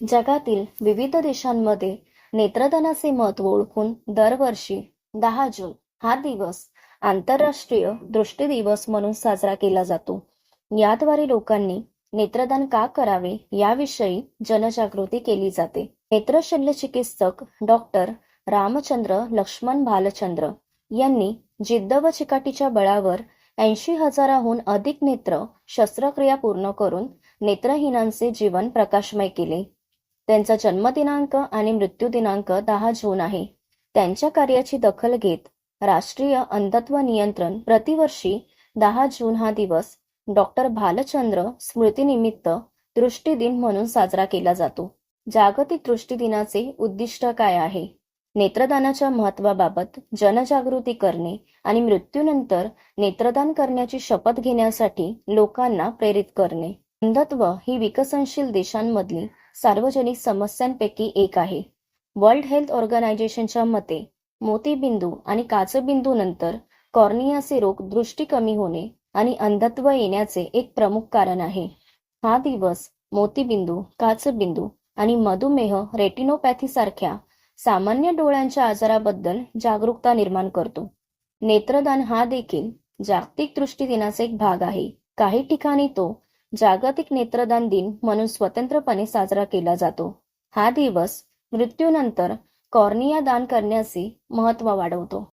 जगातील विविध देशांमध्ये नेत्रदानाचे महत्त्व ओळखून दरवर्षी दहा जून हा दिवस आंतरराष्ट्रीय दृष्टी दिवस म्हणून साजरा केला जातो. याद्वारे लोकांनी नेत्रदान का करावे याविषयी जनजागृती केली जाते. नेत्र शल्यचिकित्सक डॉक्टर रामचंद्र लक्ष्मण भालचंद्र यांनी जिद्द व चिकाटीच्या बळावर ऐंशी हजाराहून अधिक नेत्र शस्त्रक्रिया पूर्ण करून नेत्रहीनांचे जीवन प्रकाशमय केले. त्यांचा जन्मदिनांक आणि मृत्यू दिनांक दहा जून आहे. त्यांच्या कार्याची दखल घेत राष्ट्रीय अंधत्व नियंत्रण प्रतिवर्षी दहा जून हा दिवस डॉक्टर भालचंद्र स्मृतीनिमित्त दृष्टी दिन म्हणून साजरा केला जातो. जागतिक दृष्टी दिनाचे उद्दिष्ट काय आहे? नेत्रदानाच्या महत्वाबाबत जनजागृती करणे आणि मृत्यूनंतर नेत्रदान करण्याची शपथ घेण्यासाठी लोकांना प्रेरित करणे. अंधत्व ही विकसनशील देशांमधली सार्वजनिक समस्यांपैकी एक आहे. वर्ल्ड हेल्थ ऑर्गनायझेशनच्या मते मोतीबिंदू आणि काचबिंदू नंतर कॉर्नियाचे रोग दृष्टी कमी होणे आणि अंधत्व येण्याचे एक प्रमुख कारण आहे. हा दिवस मोतीबिंदू काचबिंदू आणि मधुमेह रेटिनोपॅथी सारख्या सामान्य डोळ्यांच्या आजाराबद्दल जागरूकता निर्माण करतो. नेत्रदान हा देखील जागतिक दृष्टी दिनाचा एक भाग आहे. काही ठिकाणी तो जागतिक नेत्रदान दिन म्हणून स्वतंत्रपणे साजरा केला जातो. हा दिवस मृत्यूनंतर कॉर्निया दान करण्याचे महत्त्व वाढवतो.